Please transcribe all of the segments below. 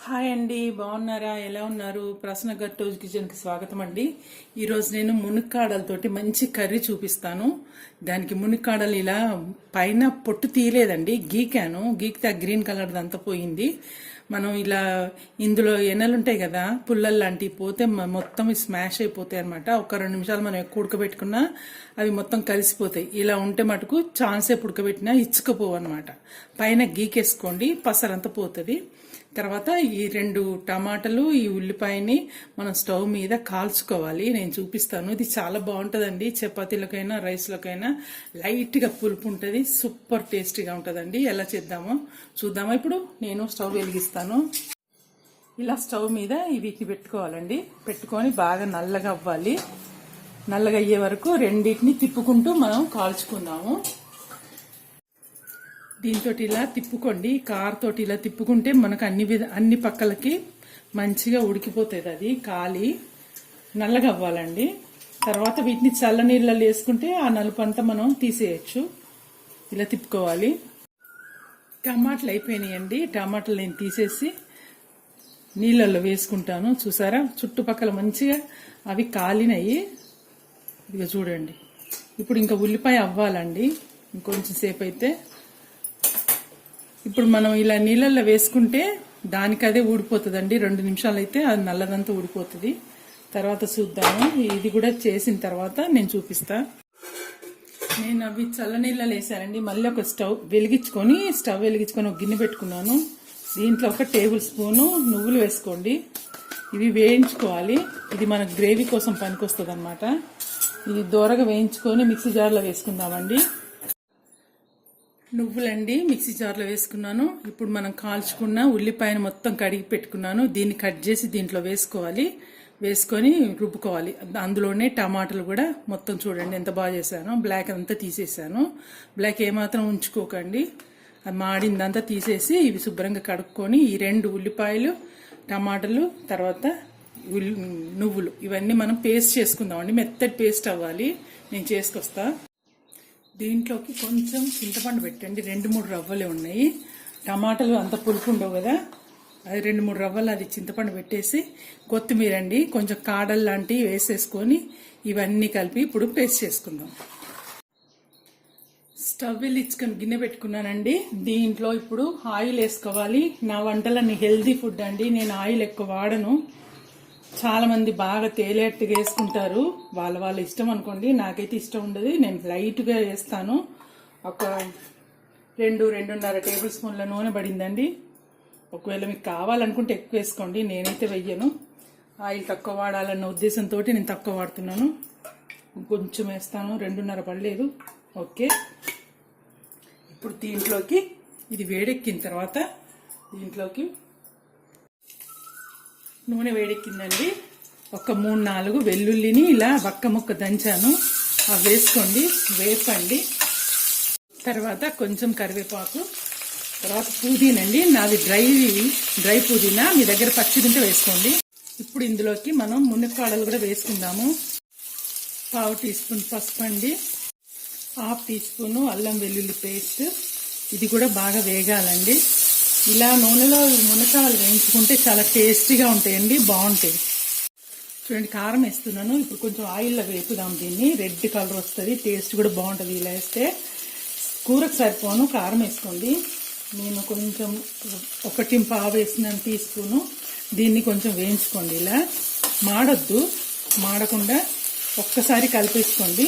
Hi అండి బాగున్నారా? ఎలా ఉన్నారు? ప్రశ్న గట్టోజ్ కిచెన్కి స్వాగతం అండి. ఈరోజు నేను మునక్కాడలతోటి మంచి కర్రీ చూపిస్తాను. దానికి మునక్కాడలు ఇలా పైన పొట్టు తీయలేదండి గీకాను. గీకితే ఆ గ్రీన్ కలర్ అంతా పోయింది. మనం ఇలా ఇందులో ఎన్నెలు ఉంటాయి కదా పుల్లలు లాంటివి పోతే మొత్తం స్మాష్ అయిపోతాయి అనమాట ఒక రెండు నిమిషాలు మనం ఎక్కువ ఉడకబెట్టుకున్నా అవి మొత్తం కలిసిపోతాయి. ఇలా ఉంటే మటుకు ఛాన్సే ఉడకబెట్టినా ఇచ్చుకపోవు అనమాట పైన గీకేసుకోండి పసరంతా పోతుంది. తర్వాత ఈ రెండు టమాటాలు ఈ ఉల్లిపాయని మనం స్టవ్ మీద కాల్చుకోవాలి. నేను చూపిస్తాను. ఇది చాలా బాగుంటుందండి. చపాతీలకైనా రైస్లకైనా లైట్గా పులుపు ఉంటుంది సూపర్ టేస్టీగా ఉంటుందండి. ఎలా చేద్దామో చూద్దామా. ఇప్పుడు నేను స్టవ్ వెలిగిస్తాను. ఇలా స్టవ్ మీద వీటిని పెట్టుకోవాలండి. పెట్టుకొని బాగా నల్లగా అవ్వాలి నల్లగా అయ్యే వరకు రెండింటిని తిప్పుకుంటూ మనం కాల్చుకుందాము. దీంతో ఇలా తిప్పుకోండి. కారుతో ఇలా తిప్పుకుంటే మనకు అన్ని విధ అన్ని పక్కలకి మంచిగా ఉడికిపోతుంది అది కాలి. నల్లగా అవ్వాలండి తర్వాత వీటిని చల్ల నీళ్ళలో వేసుకుంటే ఆ నలుపు అంతా మనం తీసేయచ్చు. ఇలా తిప్పుకోవాలి. టమాటాలు అయిపోయినాయండి. టమాటాలు నేను తీసేసి నీళ్ళల్లో వేసుకుంటాను. చూసారా? చుట్టుపక్కల మంచిగా అవి కాలినవి ఇక చూడండి. ఇప్పుడు ఇంకా ఉల్లిపాయ అవ్వాలండి. ఇంకొంచెం సేపు అయితే ఇప్పుడు మనం ఇలా నీళ్ళల్లో వేసుకుంటే దానికి అదే ఊడిపోతుందండి. రెండు నిమిషాలు అయితే అది నల్లదంతా ఊడిపోతుంది. తర్వాత చూద్దాము. ఇది కూడా చేసిన తర్వాత నేను చూపిస్తా. నేను అవి చల్లనీళ్ళలో వేసానండి. మళ్ళీ ఒక స్టవ్ వెలిగించుకొని స్టవ్ వెలిగించుకొని ఒక గిన్నె పెట్టుకున్నాను. దీంట్లో ఒక టేబుల్ స్పూను నువ్వులు వేసుకోండి. ఇవి వేయించుకోవాలి. ఇది మన గ్రేవీ కోసం పనికొస్తుంది అనమాట ఇది దూరగా వేయించుకొని మిక్సీ జార్లో వేసుకుందామండి. నువ్వులండి మిక్సీ జార్లో వేసుకున్నాను. ఇప్పుడు మనం కాల్చుకున్న ఉల్లిపాయను మొత్తం కడిగి పెట్టుకున్నాను. దీన్ని కట్ చేసి దీంట్లో వేసుకోవాలి. వేసుకొని రుబ్బుకోవాలి. అందులోనే టమాటాలు కూడా మొత్తం చూడండి ఎంత బాగా చేశాను. బ్లాక్ అంతా తీసేసాను. బ్లాక్ ఏమాత్రం ఉంచుకోకండి. అది మాడిందంతా తీసేసి ఇవి శుభ్రంగా కడుక్కొని ఈ రెండు ఉల్లిపాయలు టమాటాలు తర్వాత ఉల్లి నువ్వులు. ఇవన్నీ మనం పేస్ట్ చేసుకుందామండి. మెత్తటి పేస్ట్ అవ్వాలి. నేను చేసుకొస్తా. దీంట్లోకి కొంచెం చింతపండు పెట్టండి. రెండు మూడు రవ్వలే ఉన్నాయి. టమాటాలు అంత పులుపు ఉండవు కదా. అది రెండు మూడు రవ్వలు అది చింతపండు పెట్టేసి కొత్తిమీర అండి కొంచెం కాడలు లాంటివి వేసేసుకొని ఇవన్నీ కలిపి ఇప్పుడు పేస్ట్ చేసుకుందాం. స్టవ్ వెలిగించుకొని గిన్నె పెట్టుకున్నానండి. దీంట్లో ఇప్పుడు ఆయిల్ వేసుకోవాలి. నా వంటలన్నీ హెల్దీ ఫుడ్ అండి. నేను ఆయిల్ ఎక్కువ వాడను. చాలా మంది బాగా తేలేట్టుగా వేసుకుంటారు. వాళ్ళ వాళ్ళ ఇష్టం అనుకోండి. నాకైతే ఇష్టం ఉండదు. నేను లైట్గా వేస్తాను. ఒక రెండు రెండున్నర టేబుల్ స్పూన్ల నూనె పడిందండి. ఒకవేళ మీకు కావాలనుకుంటే ఎక్కువ వేసుకోండి. నేనైతే వెయ్యను. ఆయిల్ తక్కువ వాడాలన్న ఉద్దేశంతో నేను తక్కువ వాడుతున్నాను. కొంచెం వేస్తాను. రెండున్నర పడలేదు. ఓకే. ఇప్పుడు దీంట్లోకి ఇది వేడెక్కిన తర్వాత దీంట్లోకి నూనె వేడెక్కిందండి. ఒక మూడు నాలుగు వెల్లుల్లిని ఇలా బక్క ముక్క దంచాను. అవి వేసుకోండి వేపండి. తర్వాత కొంచెం కరివేపాకు తర్వాత పుదీనండి. నాది డ్రై డ్రై పుదీనా. మీ దగ్గర పచ్చి ఉంటే వేసుకోండి. ఇప్పుడు ఇందులోకి మనం మునక్కాడలు కూడా వేసుకుందాము. పావు టీ స్పూన్ పసుపు అండి. హాఫ్ టీ స్పూను అల్లం వెల్లుల్లి పేస్ట్. ఇది కూడా బాగా వేగాలండి. ఇలా నూనెలో మునక్కాడలు వేయించుకుంటే చాలా టేస్టీగా ఉంటాయండి బాగుంటాయి. చూడండి కారం వేస్తున్నాను. ఇప్పుడు కొంచెం ఆయిల్లో వేపుదాం దీన్ని. రెడ్ కలర్ వస్తుంది టేస్ట్ కూడా బాగుంటుంది ఇలా వేస్తే. కూరకు సరిపోను కారం వేసుకోండి. నేను కొంచెం ఒకటి పావు వేసినాను టీ స్పూను దీన్ని కొంచెం వేయించుకోండి ఇలా. మాడొద్దు మాడకుండా ఒక్కసారి కలిపేసుకోండి.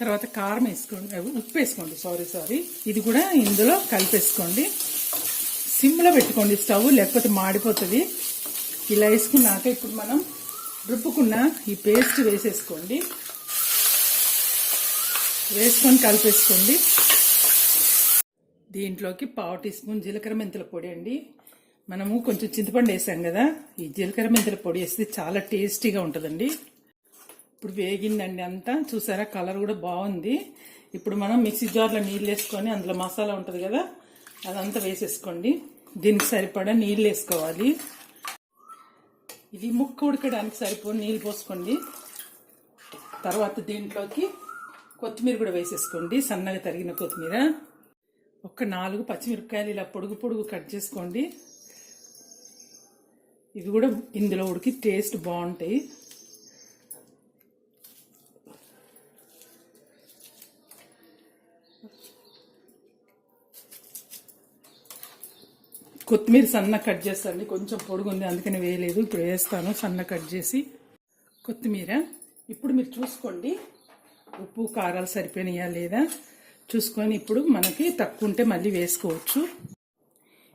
తర్వాత కారం వేసుకోండి. ఉప్పు వేసుకోండి. సారీ సారీ ఇది కూడా ఇందులో కలిపేసుకోండి. సిమ్లో పెట్టుకోండి. స్టవ్ లేకపోతే మాడిపోతుంది. ఇలా వేసుకున్నాక ఇప్పుడు మనం రుబ్బుకున్న ఈ పేస్ట్ వేసేసుకోండి. వేసుకొని కలిపేసుకోండి. దీంట్లోకి పావు టీ స్పూన్ జీలకర్ర మెంతుల పొడి అండి. మనము కొంచెం చింతపండు వేసాం కదా. ఈ జీలకర్ర మెంతుల పొడి వేస్తే చాలా టేస్టీగా ఉంటుందండి. ఇప్పుడు వేగిందండి అంతా. చూసారా? కలర్ కూడా బాగుంది. ఇప్పుడు మనం మిక్సీ జార్లో నీళ్ళు వేసుకొని అందులో మసాలా ఉంటుంది కదా అదంతా వేసేసుకోండి. దీనికి సరిపడా నీళ్ళు వేసుకోవాలి. ఇది ముక్క ఉడకడానికి సరిపో నీళ్ళు పోసుకోండి. తర్వాత దీంట్లోకి కొత్తిమీర కూడా వేసేసుకోండి సన్నగా తరిగిన కొత్తిమీర. ఒక నాలుగు పచ్చిమిరపకాయలు ఇలా పొడుగు పొడుగు కట్ చేసుకోండి. ఇవి కూడా ఇందులో ఉడికి టేస్ట్ బాగుంటాయి. కొత్తిమీర సన్న కట్ చేస్తాను కొంచెం పొడుగు ఉంది అందుకని వేయలేదు. ఇప్పుడు వేస్తాను సన్న కట్ చేసి. కొత్తిమీర. ఇప్పుడు మీరు చూసుకోండి ఉప్పు కారాలు సరిపోయినాయా లేదా? చూసుకొని ఇప్పుడు మనకి తక్కువ ఉంటే మళ్ళీ వేసుకోవచ్చు.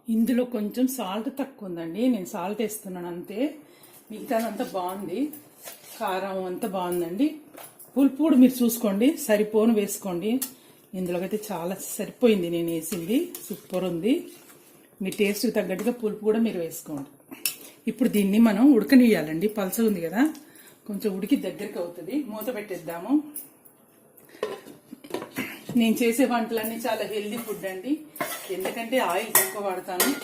ఇందులో కొంచెం సాల్ట్ తక్కువ ఉందండి. నేను సాల్ట్ వేస్తున్నాను అంతే. మిగతాదంతా బాగుంది. కారం అంతా బాగుందండి. పులుపు కూడా మీరు చూసుకోండి. సరిపోను వేసుకోండి. ఇందులోకి అయితే చాలా సరిపోయింది. నేను వేసింది. సూపర్ ఉంది. మీ టేస్ట్కి తగ్గట్టుగా పులుపు కూడా మీరు వేసుకోండి. ఇప్పుడు దీన్ని మనం ఉడకనియాలండి పలస ఉంది కదా? కొంచెం ఉడికి దగ్గరికి అవుతుంది. మూత పెట్టేద్దాము. నేను చేసే వంటలన్నీ చాలా హెల్దీ ఫుడ్ అండి. ఎందుకంటే ఆయిల్ తక్కువ వాడతాను.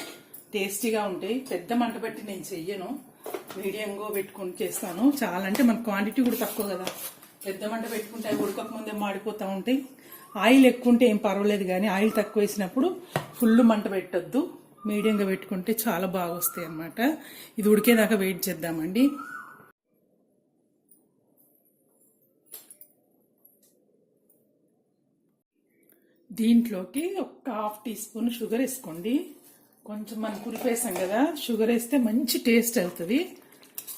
టేస్టీగా ఉంటాయి. పెద్ద మంట పెట్టి నేను చెయ్యను. మీడియంగా పెట్టుకుని చేస్తాను. చాలా అంటే మన క్వాంటిటీ కూడా తక్కువ కదా. పెద్ద మంట పెట్టుకుంటే అవి ఉడకక ముందే మాడిపోతూ ఉంటాయి. ఆయిల్ ఎక్కువ ఉంటే ఏం పర్వాలేదు కానీ ఆయిల్ తక్కువ వేసినప్పుడు ఫుల్ మంట పెట్టద్దు. మీడియంగా పెట్టుకుంటే చాలా బాగా వస్తాయి అన్నమాట. ఇది ఉడికేదాకా వెయిట్ చేద్దామండి. దీంట్లోకి ఒక హాఫ్ టీ స్పూన్ షుగర్ వేసుకోండి. కొంచెం మనం కురిపేసాం కదా షుగర్ వేస్తే మంచి టేస్ట్ అవుతుంది.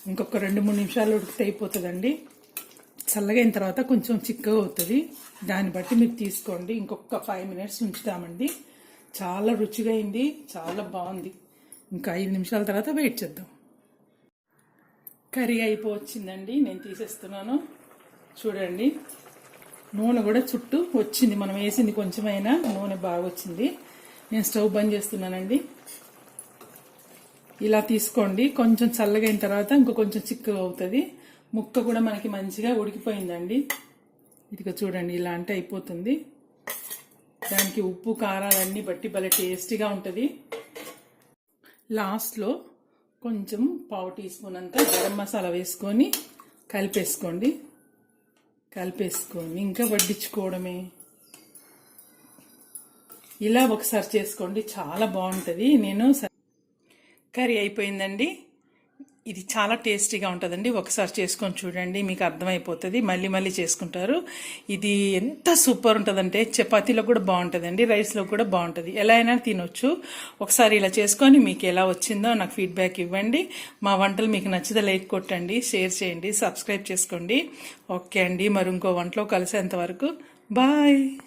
ఇంకొక రెండు మూడు నిమిషాలు ఉడికితే అయిపోతుందండి. చల్లగా అయిన తర్వాత కొంచెం చిక్కగా అవుతుంది. దాన్ని బట్టి మీరు తీసుకోండి. ఇంకొక ఫైవ్ మినిట్స్ ఉంచుతామండి. చాలా రుచిగా అయింది చాలా బాగుంది. ఇంకా ఐదు నిమిషాల తర్వాత వెయిట్ చేద్దాం. కర్రీ అయిపోవచ్చిందండి నేను తీసేస్తున్నాను. చూడండి నూనె కూడా చుట్టూ వచ్చింది. మనం వేసింది కొంచెమైనా నూనె బాగా వచ్చింది. నేను స్టవ్ బంద్ చేస్తున్నానండి. ఇలా తీసుకోండి. కొంచెం చల్లగా అయిన తర్వాత ఇంకో కొంచెం చిక్కగా అవుతుంది. ముక్క కూడా మనకి మంచిగా ఉడికిపోయిందండి. ఇదిగో చూడండి ఇలా అంటే అయిపోతుంది. దానికి ఉప్పు కారాలన్నీ బట్టి భలే టేస్టీగా ఉంటుంది. లాస్ట్లో కొంచెం పావు టీ స్పూన్ అంతా గరం మసాలా వేసుకొని కలిపేసుకోండి. కలిపేసుకొని ఇంకా వడ్డించుకోవడమే. ఇలా ఒకసారి చేసుకోండి చాలా బాగుంటుంది. నేను స- కర్రీ అయిపోయిందండి. ఇది చాలా టేస్టీగా ఉంటుందండి. ఒకసారి చేసుకొని చూడండి మీకు అర్థమైపోతుంది. మళ్ళీ మళ్ళీ చేసుకుంటారు. ఇది ఎంత సూపర్ ఉంటుందంటే చపాతీలో కూడా బాగుంటుందండి రైస్లో కూడా బాగుంటుంది. ఎలా అయినా తినొచ్చు. ఒకసారి ఇలా చేసుకొని మీకు ఎలా వచ్చిందో నాకు ఫీడ్బ్యాక్ ఇవ్వండి. మా వంటలు మీకు నచ్చితే లైక్ కొట్టండి షేర్ చేయండి సబ్స్క్రైబ్ చేసుకోండి. ఓకే అండి మరి ఇంకో వంటలో కలిసేంత వరకు. బాయ్!